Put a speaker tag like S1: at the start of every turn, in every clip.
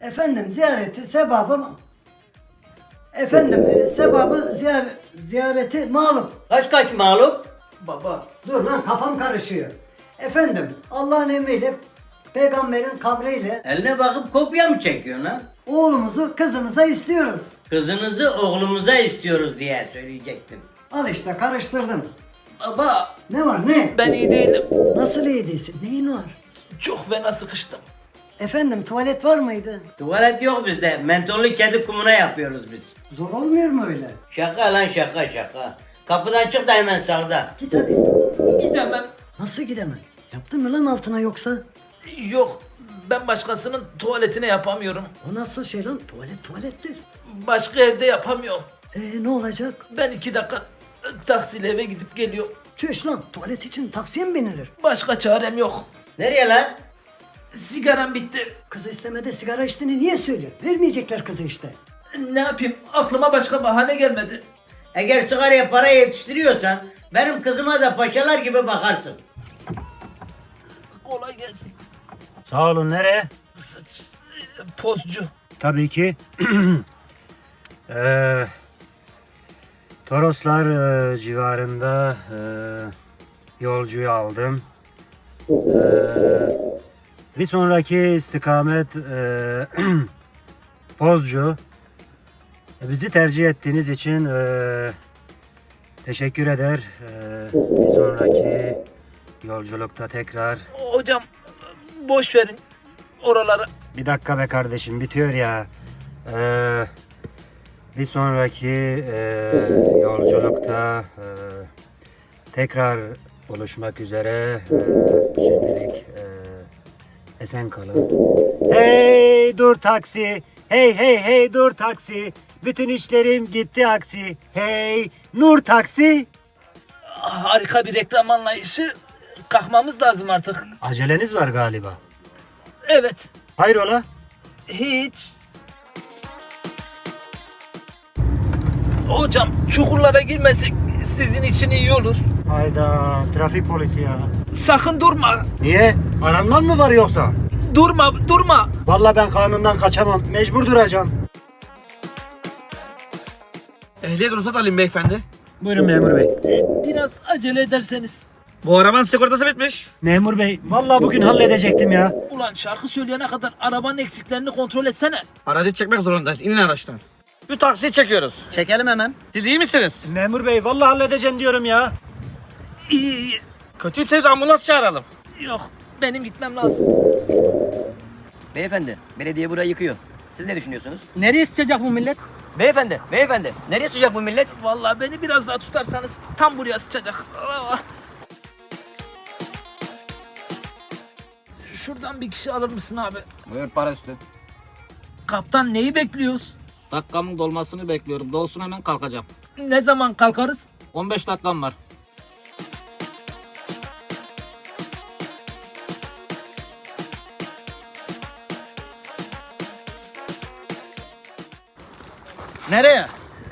S1: Efendim ziyareti sevabı mı? Efendim e, sevabı ziyar, ziyareti malum.
S2: Kaç kaç mağlup?
S1: Baba dur lan kafam karışıyor. Efendim Allah'ın emriyle peygamberin kabriyle
S2: Eline bakıp kopya mı çekiyorsun lan?
S1: oğlumuzu kızımıza istiyoruz.
S2: Kızınızı oğlumuza istiyoruz diye söyleyecektim.
S1: Al işte karıştırdım.
S3: Baba
S1: Ne var ne?
S3: ben iyi değilim.
S1: Nasıl iyi değilsin? Neyin var?
S3: Çok fena sıkıştım.
S1: Efendim tuvalet var mıydı?
S2: Tuvalet yok bizde. Mentollü kedi kumuna yapıyoruz biz.
S1: Zor olmuyor mu öyle?
S2: Şaka lan şaka şaka. Kapıdan çık da hemen sağda.
S1: Git hadi.
S3: Gidemem.
S1: Nasıl gidemem? Yaptın mı lan altına yoksa?
S3: Yok ben başkasının tuvaletine yapamıyorum.
S1: O nasıl şey lan? Tuvalet tuvalettir.
S3: Başka yerde yapamıyorum.
S1: Ee ne olacak?
S3: Ben iki dakika e, taksiyle eve gidip geliyorum.
S1: Çüş lan tuvalet için taksiye mi binilir?
S3: Başka çarem yok.
S2: Nereye lan?
S3: Sigaram bitti.
S1: Kızı istemede sigara içtiğini niye söylüyor? Vermeyecekler kızı işte.
S3: Ne yapayım? Aklıma başka bahane gelmedi.
S2: Eğer sigaraya para yetiştiriyorsan benim kızıma da paşalar gibi bakarsın.
S3: Kolay gelsin.
S4: Sağ olun nereye?
S3: Sıç. Pozcu.
S4: Tabii ki. Eee Toroslar eee, civarında eee, yolcuyu aldım. Eee, bir sonraki istikamet eee Pozcu. Bizi tercih ettiğiniz için eee, teşekkür eder. Eee, bir sonraki yolculukta tekrar
S3: Hocam boş verin oraları.
S4: Bir dakika be kardeşim bitiyor ya. Ee, bir sonraki e, yolculukta e, tekrar buluşmak üzere. E, şimdilik e, esen kalın. Hey dur taksi. Hey hey hey dur taksi. Bütün işlerim gitti aksi. Hey Nur taksi.
S3: Harika bir reklam anlayışı. Kalkmamız lazım artık.
S4: Aceleniz var galiba.
S3: Evet.
S4: Hayrola?
S3: Hiç. Hocam çukurlara girmesek sizin için iyi olur.
S4: Hayda trafik polisi ya.
S3: Sakın durma.
S4: Niye? Aranman mı var yoksa?
S3: Durma, durma.
S4: Vallahi ben kanundan kaçamam. Mecbur duracağım.
S5: Ehliyet ruhsat alayım beyefendi.
S4: Buyurun memur bey.
S3: Biraz acele ederseniz.
S5: Bu arabanın sigortası bitmiş.
S4: Memur bey, vallahi bugün halledecektim ya.
S3: Ulan şarkı söyleyene kadar arabanın eksiklerini kontrol etsene.
S5: Aracı çekmek zorundayız. İnin araçtan. Bir taksi çekiyoruz.
S2: Çekelim hemen.
S5: Siz iyi misiniz?
S4: Memur bey, vallahi halledeceğim diyorum ya.
S3: İyi iyi.
S5: Kötüyseniz ambulans çağıralım.
S3: Yok benim gitmem lazım.
S6: Beyefendi, belediye burayı yıkıyor. Siz ne düşünüyorsunuz?
S3: Nereye sıçacak bu millet?
S6: Beyefendi, beyefendi, nereye sıcak bu millet?
S3: Vallahi beni biraz daha tutarsanız tam buraya sıçacak. Ah. Şuradan bir kişi alır mısın abi?
S5: Buyur para üstü.
S3: Kaptan neyi bekliyoruz?
S5: Dakikamın dolmasını bekliyorum. Dolsun hemen kalkacağım.
S3: Ne zaman kalkarız?
S5: 15 dakikam var.
S6: Nereye?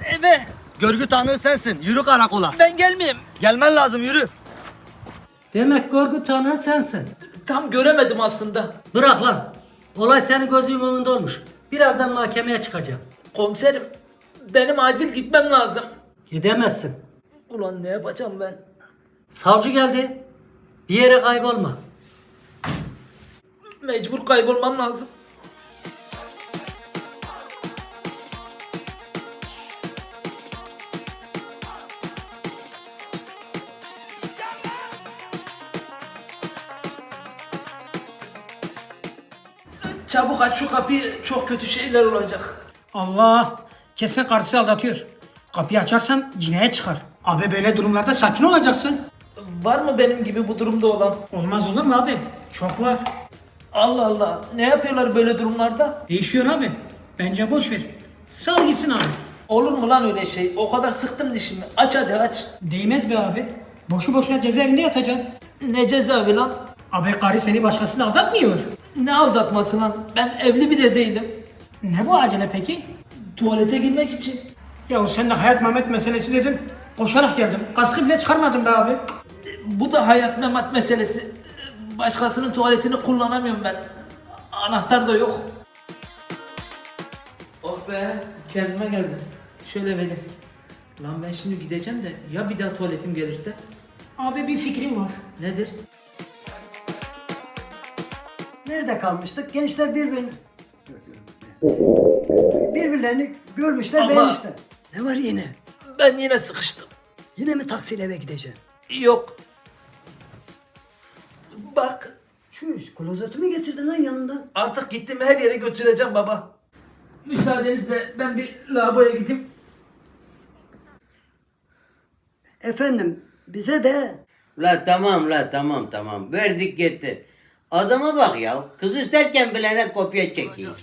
S3: Eve.
S6: Görgü tanığı sensin. Yürü karakola.
S3: Ben gelmeyeyim.
S6: Gelmen lazım yürü.
S7: Demek görgü tanığı sensin.
S3: Tam göremedim aslında.
S7: Bırak lan. Olay senin gözünün önünde olmuş. Birazdan mahkemeye çıkacağım.
S3: Komiserim benim acil gitmem lazım.
S7: Gidemezsin.
S3: Ulan ne yapacağım ben?
S7: Savcı geldi. Bir yere kaybolma.
S3: Mecbur kaybolmam lazım. Çabuk aç şu kapıyı çok kötü şeyler olacak.
S8: Allah! Kesin karısı aldatıyor. Kapıyı açarsam cinayet çıkar. Abi böyle durumlarda sakin olacaksın.
S3: Var mı benim gibi bu durumda olan?
S8: Olmaz olur mu abi? Çok var.
S3: Allah Allah ne yapıyorlar böyle durumlarda?
S8: Değişiyor abi. Bence boş ver. Sal gitsin abi.
S3: Olur mu lan öyle şey? O kadar sıktım dişimi. Aç hadi aç.
S8: Değmez be abi. Boşu boşuna cezaevinde yatacaksın.
S3: Ne cezaevi lan?
S8: Abi karı seni başkasıyla aldatmıyor.
S3: Ne aldatması lan? Ben evli bile değilim.
S8: Ne bu acele peki?
S3: Tuvalete girmek için.
S8: Ya sen de hayat Mehmet meselesi dedin. Koşarak geldim. Kaskı bile çıkarmadın be abi.
S3: Bu da hayat memat meselesi. Başkasının tuvaletini kullanamıyorum ben. Anahtar da yok. Oh be kendime geldim. Şöyle vereyim. Lan ben şimdi gideceğim de ya bir daha tuvaletim gelirse?
S8: Abi bir fikrim var.
S3: Nedir?
S1: Nerede kalmıştık? Gençler birbirini birbirlerini görmüşler,
S3: Ama-
S1: beğenmişler. Ne var yine?
S3: Ben yine sıkıştım.
S1: Yine mi taksiyle eve gideceksin?
S3: Yok. Bak
S1: Çüş, klozetimi getirdin lan yanında.
S3: artık gittim her yere götüreceğim baba. Müsaadenizle ben bir lavaboya gideyim.
S1: Efendim, bize de
S2: La tamam la tamam tamam. Verdik gitti. Adama bak ya. Kız isterken bilene kopya çekiyor.